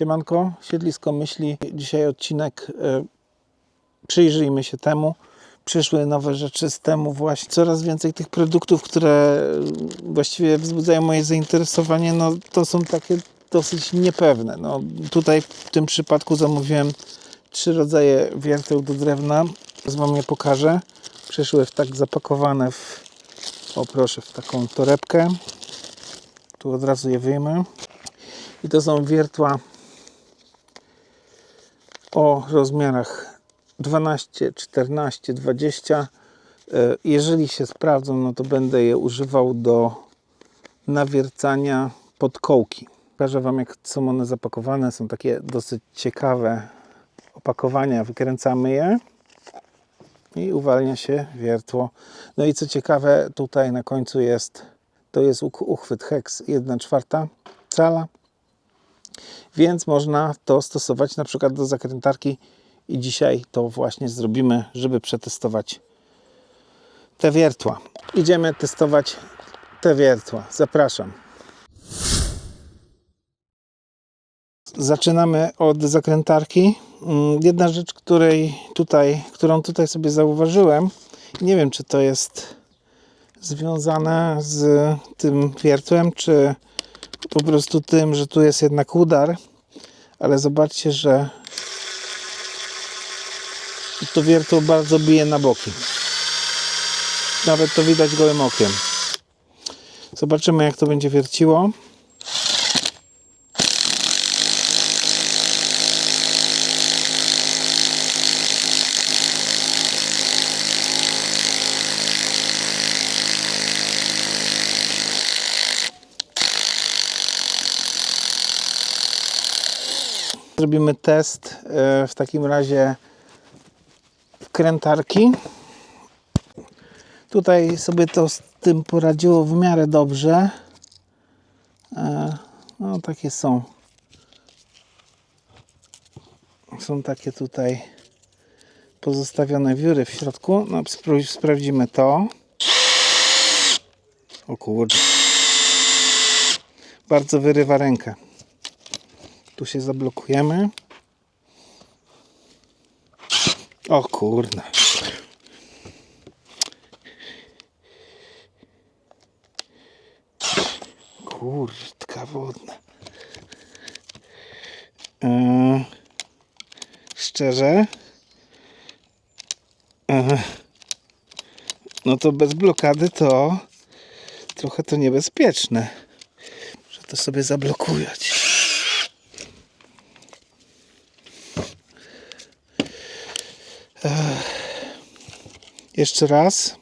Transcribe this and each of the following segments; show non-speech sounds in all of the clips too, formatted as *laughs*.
Siemanko, Siedlisko Myśli. Dzisiaj odcinek e, przyjrzyjmy się temu. Przyszły nowe rzeczy z temu właśnie. Coraz więcej tych produktów, które właściwie wzbudzają moje zainteresowanie, no to są takie dosyć niepewne. No, tutaj w tym przypadku zamówiłem trzy rodzaje wierteł do drewna. Teraz Wam je pokażę. Przyszły w tak zapakowane w, o proszę, w taką torebkę. Tu od razu je wyjmę. I to są wiertła o rozmiarach 12, 14, 20. E, Jeżeli się sprawdzą, no to będę je używał do nawiercania podkołki. Pokażę Wam, jak są one zapakowane. Są takie dosyć ciekawe opakowania. Wykręcamy je i uwalnia się wiertło. No i co ciekawe, tutaj na końcu jest, to jest uchwyt hex 1 czwarta cala, więc można to stosować na przykład do zakrętarki i dzisiaj to właśnie zrobimy, żeby przetestować te wiertła. Idziemy testować te wiertła. Zapraszam. Zaczynamy od zakrętarki. Mm, Jedna rzecz, której tutaj, którą tutaj sobie zauważyłem, nie wiem czy to jest związane z tym wiertłem, czy po prostu tym, że tu jest jednak udar, ale zobaczcie, że to wiertło bardzo bije na boki. Nawet to widać gołym okiem. Zobaczymy jak to będzie wierciło. Zrobimy test e, w takim razie wkrętarki. Tutaj sobie to z tym poradziło w miarę dobrze. E, No takie są. Są takie tutaj pozostawione wióry w środku. No, sprawdzimy to. O kurde. Bardzo wyrywa rękę. Tu się zablokujemy. O kurna. Kurtka wodna. Yy, szczerze. Yy, no to bez blokady to trochę to niebezpieczne. Muszę to sobie zablokować. Jeszcze raz.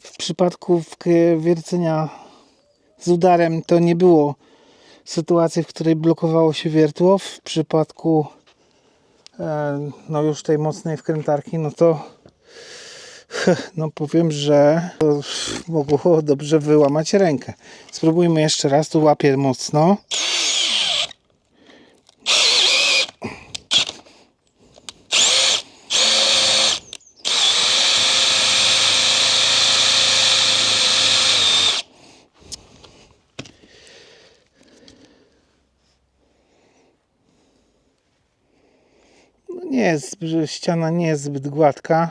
W przypadku wiercenia z udarem to nie było sytuacji, w której blokowało się wiertło. W przypadku e, no już tej mocnej wkrętarki, no to *laughs* no powiem, że mogło dobrze wyłamać rękę. Spróbujmy jeszcze raz, tu łapię mocno. No nie jest, ściana nie jest zbyt gładka.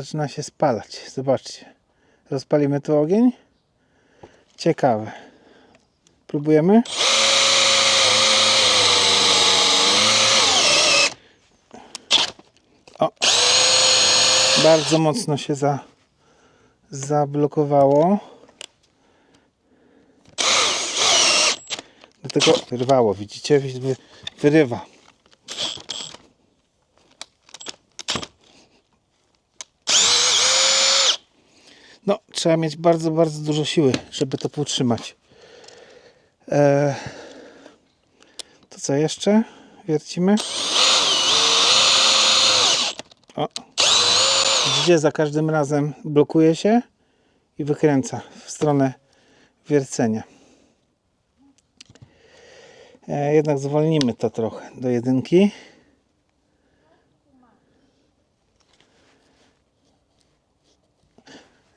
Zaczyna się spalać. Zobaczcie. Rozpalimy tu ogień. Ciekawe. Próbujemy. O. Bardzo mocno się za, zablokowało. Dlatego wyrwało, widzicie? Wy- Wyrywa. Trzeba mieć bardzo, bardzo dużo siły, żeby to utrzymać. E, to co jeszcze? Wiercimy. O. Gdzie za każdym razem blokuje się i wykręca w stronę wiercenia. E, jednak zwolnimy to trochę do jedynki.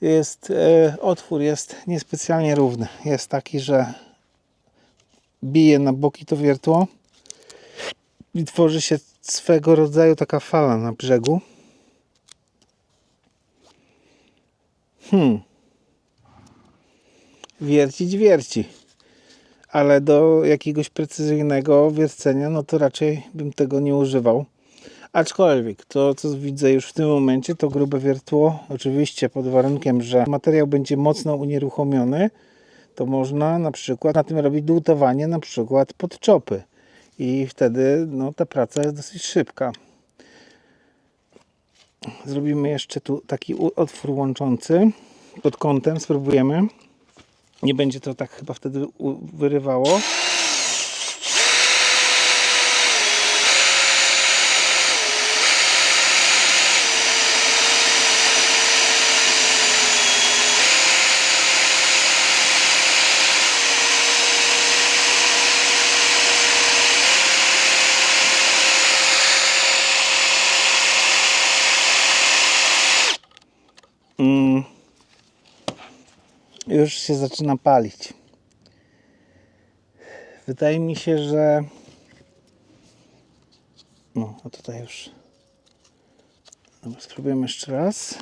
Jest, e, otwór jest niespecjalnie równy. Jest taki, że bije na boki to wiertło i tworzy się swego rodzaju taka fala na brzegu. Hmm. Wiercić, wierci. Ale do jakiegoś precyzyjnego wiercenia, no to raczej bym tego nie używał. Aczkolwiek to, co widzę już w tym momencie, to grube wiertło, oczywiście pod warunkiem, że materiał będzie mocno unieruchomiony, to można na przykład na tym robić dłutowanie, na przykład pod czopy. I wtedy no, ta praca jest dosyć szybka. Zrobimy jeszcze tu taki otwór łączący pod kątem, spróbujemy. Nie będzie to tak chyba wtedy wyrywało. Już się zaczyna palić. Wydaje mi się, że. No, a tutaj już. Dobra, spróbujemy jeszcze raz.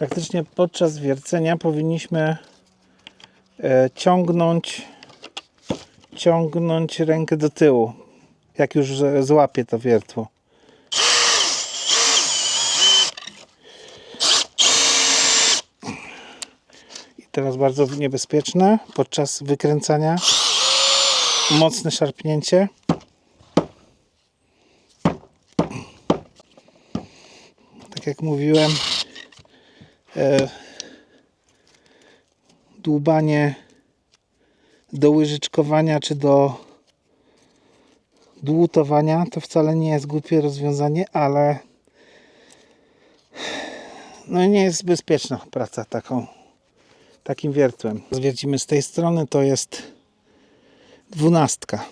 Praktycznie podczas wiercenia powinniśmy e, ciągnąć ciągnąć rękę do tyłu, jak już złapie to wiertło. I teraz bardzo niebezpieczne podczas wykręcania mocne szarpnięcie. Tak jak mówiłem, dłubanie do łyżyczkowania czy do dłutowania to wcale nie jest głupie rozwiązanie, ale no nie jest bezpieczna praca taką takim wiertłem. Zwiercimy z tej strony, to jest dwunastka.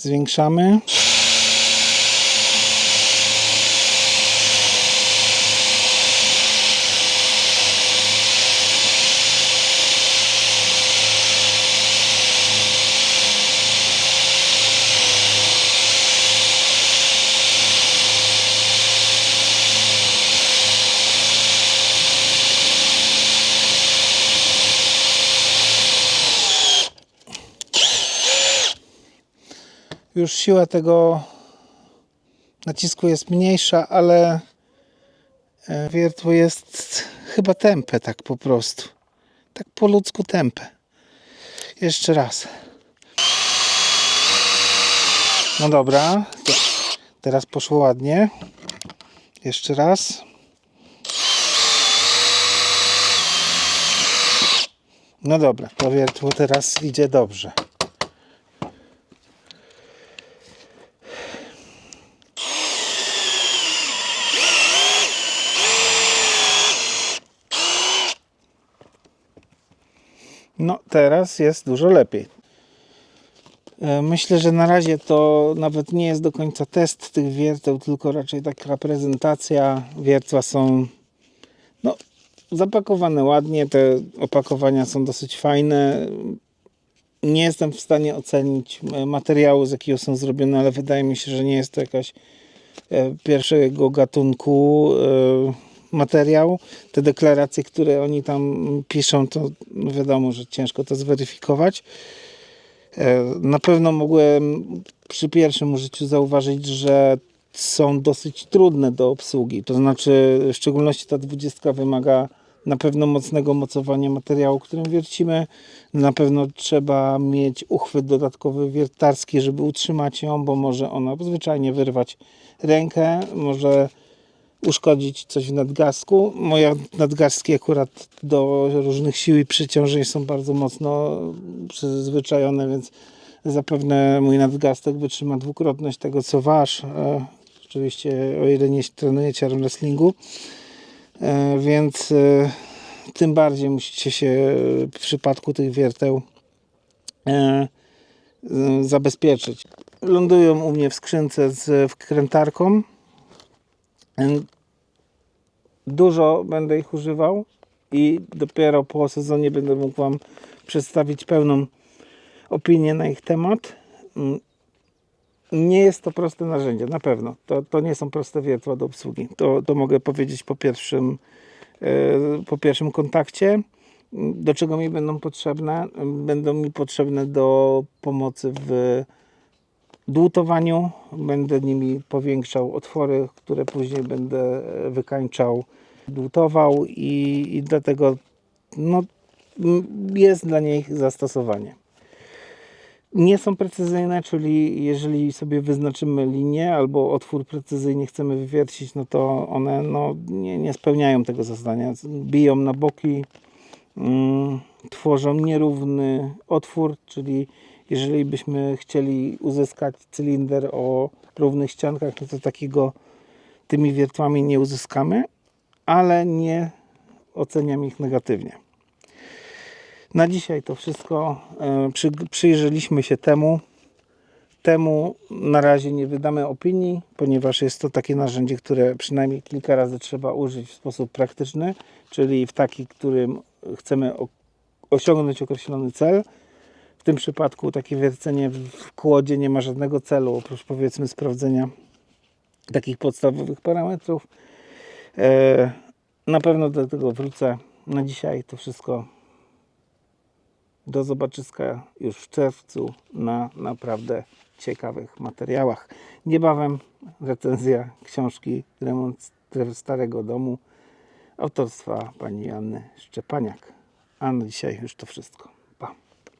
Zwiększamy. Już siła tego nacisku jest mniejsza, ale e, wiertło jest chyba tępe tak po prostu. Tak po ludzku tępe. Jeszcze raz. No dobra. Teraz poszło ładnie. Jeszcze raz. No dobra, to wiertło teraz idzie dobrze. Teraz jest dużo lepiej. E, Myślę, że na razie to nawet nie jest do końca test tych wierteł, tylko raczej taka prezentacja. Wiertła są no, zapakowane ładnie, te opakowania są dosyć fajne. Nie jestem w stanie ocenić e, materiału, z jakiego są zrobione, ale wydaje mi się, że nie jest to jakaś e, pierwszego gatunku materiał. Te deklaracje, które oni tam piszą, to wiadomo, że ciężko to zweryfikować. E, Na pewno mogłem przy pierwszym użyciu zauważyć, że są dosyć trudne do obsługi. To znaczy, w szczególności ta 20 wymaga na pewno mocnego mocowania materiału, którym wiercimy. Na pewno trzeba mieć uchwyt dodatkowy wiertarski, żeby utrzymać ją, bo może ona zwyczajnie wyrwać rękę, może uszkodzić coś w nadgarstku. Moje nadgarstki akurat do różnych sił i przeciążeń są bardzo mocno przyzwyczajone, więc zapewne mój nadgarstek wytrzyma dwukrotność tego co wasz. E, oczywiście o ile nie trenujecie arm wrestlingu. E, więc e, tym bardziej musicie się w przypadku tych wierteł zabezpieczyć. Lądują u mnie w skrzynce z wkrętarką. Dużo będę ich używał i dopiero po sezonie będę mógł Wam przedstawić pełną opinię na ich temat. Mm, Nie jest to proste narzędzie, na pewno. To, to nie są proste wiertła do obsługi. To, to mogę powiedzieć po pierwszym, e, po pierwszym kontakcie. Mm, Do czego mi będą potrzebne? Będą mi potrzebne do pomocy w dłutowaniu. Będę nimi powiększał otwory, które później będę e, wykańczał, dłutował i, i dlatego no, jest dla nich zastosowanie. Nie są precyzyjne, czyli jeżeli sobie wyznaczymy linię albo otwór precyzyjnie chcemy wywiercić, no to one no, nie, nie spełniają tego zadania. Biją na boki, mm, tworzą nierówny otwór, czyli jeżeli byśmy chcieli uzyskać cylinder o równych ściankach, no to takiego tymi wiertłami nie uzyskamy, ale nie oceniam ich negatywnie. Na dzisiaj to wszystko. E, Przy, przyjrzeliśmy się temu. Temu na razie nie wydamy opinii, ponieważ jest to takie narzędzie, które przynajmniej kilka razy trzeba użyć w sposób praktyczny, czyli w taki, którym chcemy osiągnąć określony cel. W tym przypadku takie wiercenie w kłodzie nie ma żadnego celu, oprócz powiedzmy sprawdzenia takich podstawowych parametrów. E, Na pewno do tego wrócę. Na dzisiaj to wszystko. Do zobaczyska już w czerwcu na naprawdę ciekawych materiałach. Niebawem recenzja książki Remont Starego Domu autorstwa pani Anny Szczepaniak. A na dzisiaj już to wszystko.